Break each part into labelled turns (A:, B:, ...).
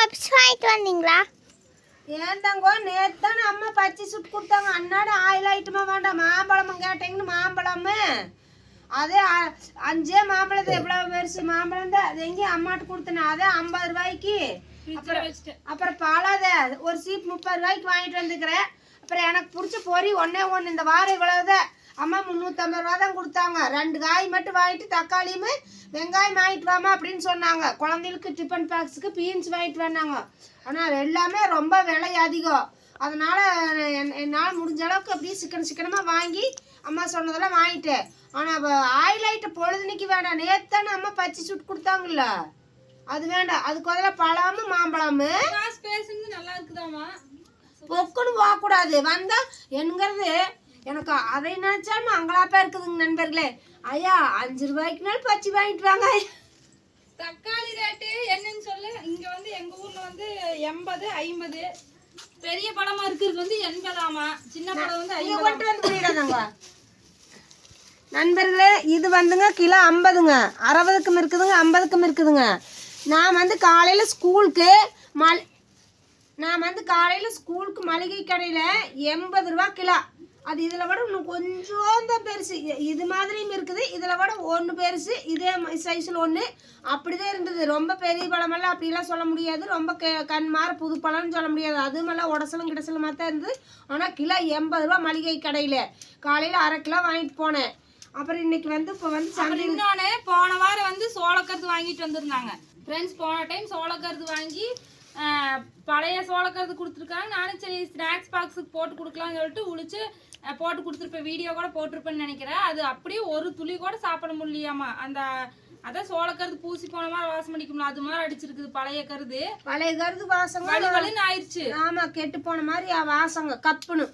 A: Puffs வாங்கிட்டு வந்தீங்களா?
B: ஏன் தங்கோ நேற்று தானே அம்மா பச்சை சுட்டு கொடுத்தாங்க. அன்னாடு ஆயில் ஐட்டமா வேண்டாம். மாம்பழமும் கேட்டீங்கன்னு மாம்பழமு. அதே அஞ்சே மாம்பழத்தை எவ்வளோ பெருசு மாம்பழம் தான்? அது எங்கேயும் அம்மாட்ட கொடுத்தேன். அதே ஐம்பது ரூபாய்க்கு. அப்புறம் பாலாத. ஒரு சீப் முப்பது ரூபாய்க்கு வாங்கிட்டு வந்துக்கிறேன் அப்புறம் எனக்கு பிடிச்ச பொரி ஒன்றே ஒன்று இந்த வாரம் இவ்வளவுதான். அம்மா முந்நூற்றம்பது ரூபா தான் கொடுத்தாங்க. ரெண்டு காய் மட்டும் வாங்கிட்டு தக்காளியும் வெங்காயம் வாங்கிட்டு வாமா அப்படின்னு சொன்னாங்க. குழந்தைகளுக்கு டிஃபன் பாக்ஸுக்கு பீன்ஸ் வாங்கிட்டு வந்தாங்க. ஆனால் எல்லாமே ரொம்ப விலை அதிகம். அதனால என்- என்னால் முடிஞ்ச அளவுக்கு அப்படியே சிக்கன் சிக்கனமாக வாங்கி அம்மா சொன்னதெல்லாம் வாங்கிட்டேன். ஆனால் ஆயில் ஐட்டம் பொழுதுனிக்கு வேண்டாம். நேற்று தானே அம்மா பச்சை சுட்டு கொடுத்தாங்கல்ல. அது வேண்டாம். அதுக்கு பதிலாக பழமும் மாம்பழமு.
C: பேசுறது நல்லா இருக்குதாமா
B: பொக்குன்னு போகக்கூடாது வந்தா என்கிறது எனக்கு அதை நினைச்சாலும் அங்கலாப்பா இருக்குதுங்க நண்பர்களே. ஐயா அஞ்சு ரூபாய்க்குனாலும் பச்சை வாங்கிட்டு வாங்க.
C: தக்காளி ரேட்டு என்னன்னு சொல்லு. இங்க வந்து எங்க ஊர்ல வந்து எண்பது ஐம்பது. பெரிய பழமா இருக்கிறது வந்து எண்பதாமா சின்ன பழம் வந்து ஐம்பது
B: கொண்டு வந்து புரியுதாங்க நண்பர்களே இது வந்துங்க கிலோ ஐம்பதுங்க. அறுபதுக்கும் இருக்குதுங்க ஐம்பதுக்கும் இருக்குதுங்க. நான் வந்து காலையில் ஸ்கூலுக்கு மல் நான் வந்து காலையில் ஸ்கூலுக்கு மளிகை கடையில் எண்பது ரூபா கிலோ. அது இதில் விட இன்னும் கொஞ்சம் தான் பெருசு இது மாதிரியும் இருக்குது. இதில் விட ஒன்று பெருசு. இதே சைஸில் ஒன்று அப்படிதான் இருந்தது. ரொம்ப பெரிய பழமெல்லாம் அப்படிலாம் சொல்ல முடியாது. ரொம்ப கே கண் மாற புது பழம்னு சொல்ல முடியாது. அதுமெல்லாம் உடசலும் கிடசலுமா தான் இருந்தது. ஆனால் கிலோ எண்பது ரூபா மளிகை கடையில். காலையில் அரை கிலோ வாங்கிட்டு போனேன். அப்புறம் இன்னைக்கு வந்து இப்போ வந்து
C: இன்னொன்னு போன வாரம் வந்து சோளக்கருது வாங்கிட்டு வந்திருந்தாங்க. ஃப்ரெண்ட்ஸ் போன டைம் சோளக்கருது வாங்கி பழைய சோளக்கருது கொடுத்துருக்காங்க. நானும் சரி ஸ்நாக்ஸ் பாக்ஸுக்கு போட்டு கொடுக்கலாம்னு சொல்லிட்டு உளிச்சு போட்டு கொடுத்துருப்பேன். வீடியோ கூட போட்டிருப்பேன்னு நினைக்கிறேன். அது அப்படியே ஒரு துளி கூட சாப்பிட முடியலையாமா? அந்த அதான் சோளக்கருது பூசி போன மாதிரி வாசம் அடிக்கும்ல அது மாதிரி அடிச்சிருக்குது பழைய கருது.
B: பழைய கருது வாசங்க
C: வலு வலுன்னு ஆயிடுச்சு
B: ஆமா கெட்டு போன மாதிரி வாசங்க கப்புன்னு.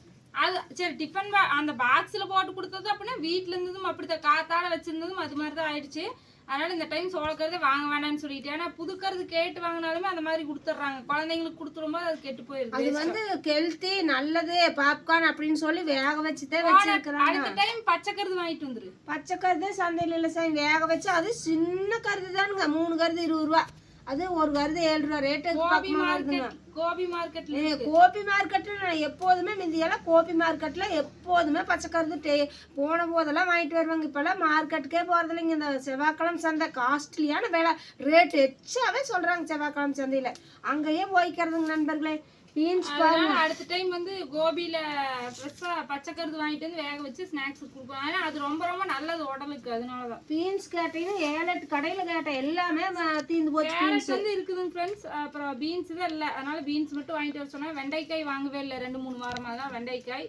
C: அது சரி டிஃபன் அந்த பாக்ஸ்ல போட்டு கொடுத்தது அப்படின்னா வீட்ல இருந்ததும் அப்படித்தான். காத்தாட வச்சிருந்ததும் அது மாதிரி தான் ஆயிடுச்சு. அதனால இந்த டைம் சோளக்கருதே வாங்க வேண்டாம்னு சொல்லிட்டு ஏன்னா புதுக்கருது கேட்டு வாங்கினாலுமே அந்த மாதிரி கொடுத்துட்றாங்க குழந்தைங்களுக்கு கொடுத்துரும்போது அது கெட்டு போயிருது.
B: அது வந்து கெல்த்தி நல்லது பாப்கார்ன் அப்படின்னு சொல்லி வேக வச்சுதான் வச்சிருக்கிறாங்க.
C: அடுத்த டைம் பச்சை கருது வாங்கிட்டு வந்துரு.
B: பச்சை கருது சந்தையில் இல்லை சார் வேக வச்சு அது சின்ன கருது தானுங்க மூணு கருது இருபது ரூபா. அது ஒரு கருது ஏழு ரூபா ரேட்டு
C: கோபி மார்க்கெட் கோபி மார்க்கெட்ல
B: கோபி மார்க்கெட்டில் நான் எப்போதுமே முந்தியெல்லாம் கோபி மார்க்கெட்டில் எப்போதுமே பச்சை கருது டே போன போதெல்லாம் வாங்கிட்டு வருவாங்க. இப்போல்லாம் மார்க்கெட்டுக்கே போகிறதில்லைங்க இந்த செவ்வாய்க்கிழமை சந்தை காஸ்ட்லியான விலை. ரேட் எச்சாவே சொல்கிறாங்க செவ்வாய்க்கிழமை சந்தையில். அங்கேயே போய்க்கிறதுங்க நண்பர்களே. பீன்ஸ்
C: அதனால அடுத்த டைம் வந்து கோபியில ஃப்ரெஷ்ஷா பச்சை கருது வாங்கிட்டு வந்து வேக வச்சு ஸ்நாக்ஸ் கொடுப்போம். ஆனா அது ரொம்ப ரொம்ப நல்லது உடலுக்கு அதனாலதான்.
B: பீன்ஸ் கேட்டீங்கன்னா ஏழு எட்டு கடையில் கேட்டேன் எல்லாமே தீந்து போச்சு
C: கேரட் வந்து இருக்குதுங்க ஃப்ரெண்ட்ஸ் அப்புறம் பீன்ஸ் தான் இல்லை. அதனால பீன்ஸ் மட்டும் வாங்கிட்டு வர சொன்னா வெண்டைக்காய் வாங்கவே இல்லை. ரெண்டு மூணு வாரமா தான் வெண்டைக்காய்.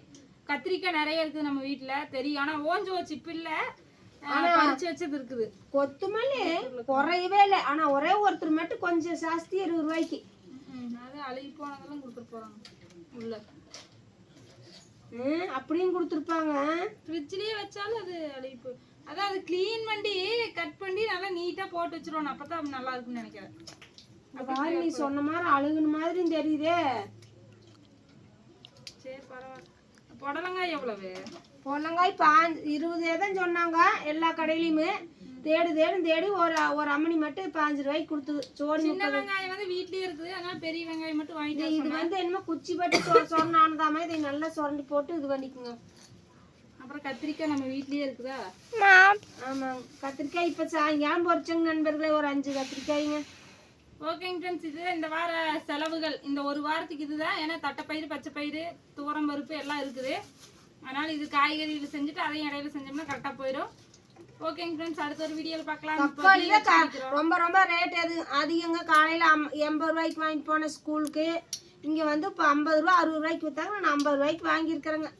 C: கத்திரிக்காய் நிறைய இருக்குது நம்ம வீட்ல. தெரியும். ஆனா ஓஞ்சு வச்சு இப்ப இல்ல
B: கொத்துமல்லி குறையவே இல்லை. ஆனால் ஒரே ஒருத்தர் மட்டும் கொஞ்சம் ஜாஸ்தி இருபது ரூபாய்க்கு.
C: அழுகி போனதெல்லாம் கொடுத்துட்டு போறாங்க. உள்ள.
B: அப்படியும் கொடுத்துருப்பாங்க.
C: ஃப்ரிட்ஜ்லயே வச்சாலும் அது அழுகி போ அதான் அது க்ளீன் பண்ணி கட் பண்ணி நல்லா நீட்டா போட்டு வச்சிருவோம் அப்பதான் அது நல்லா இருக்கும்னு நினைக்கிறேன்.
B: நீ சொன்ன மாதிரி அழுகுன மாதிரியும் தெரியுதே.
C: சரி பரவாயில்ல. புடலங்காய் எவ்வளவு?
B: பொல்லங்காய் பாஞ்சு இருபதே தான் சொன்னாங்க. எல்லா கடையிலையுமே தேடு தேடு தேடி. ஒரு ஒரு அம்மணி மட்டும் பாஞ்சு ரூபாய்க்கு கொடுத்துது சோறு
C: சின்ன வெங்காயம் வந்து வீட்லயே இருக்குது. அதனால பெரிய வெங்காயம் மட்டும் வாங்கிட்டு
B: இது வந்து என்னமோ குச்சி பட்டு சொன்னானதாம இதை நல்லா சுரண்டி போட்டு இது பண்ணிக்குங்க.
C: அப்புறம் கத்திரிக்காய் நம்ம வீட்லயே இருக்குதா?
B: ஆமாங்க கத்திரிக்காய் இப்போ சாயங்காலம் பொறிச்சங்க நண்பர்களே? ஒரு அஞ்சு கத்திரிக்காய்ங்க.
C: ஓகேங்க ஃப்ரெண்ட்ஸ் இது இந்த வார செலவுகள். இந்த ஒரு வாரத்துக்கு இதுதான். ஏன்னா தட்டைப்பயிறு பச்சை பயிறு துவரம் பருப்பு எல்லாம் இருக்குது. அதனால இது காய்கறிகள் செஞ்சுட்டு அதையும் இடையில செஞ்சோம்னா கரெக்டாக போயிடும். ஓகேங்க ஃப்ரெண்ட்ஸ் அடுத்த ஒரு வீடியோவில் பார்க்கலாம்.
B: ரொம்ப ரொம்ப ரேட் எது? அதிகங்க. காலையில் எண்பது ரூபாய்க்கு வாங்கிட்டு போனேன் ஸ்கூலுக்கு இங்கே வந்து இப்போ ஐம்பது ரூபா அறுபது ரூபாய்க்கு விற்றாங்க நான் ஐம்பது ரூபாய்க்கு வாங்கியிருக்கிறேங்க.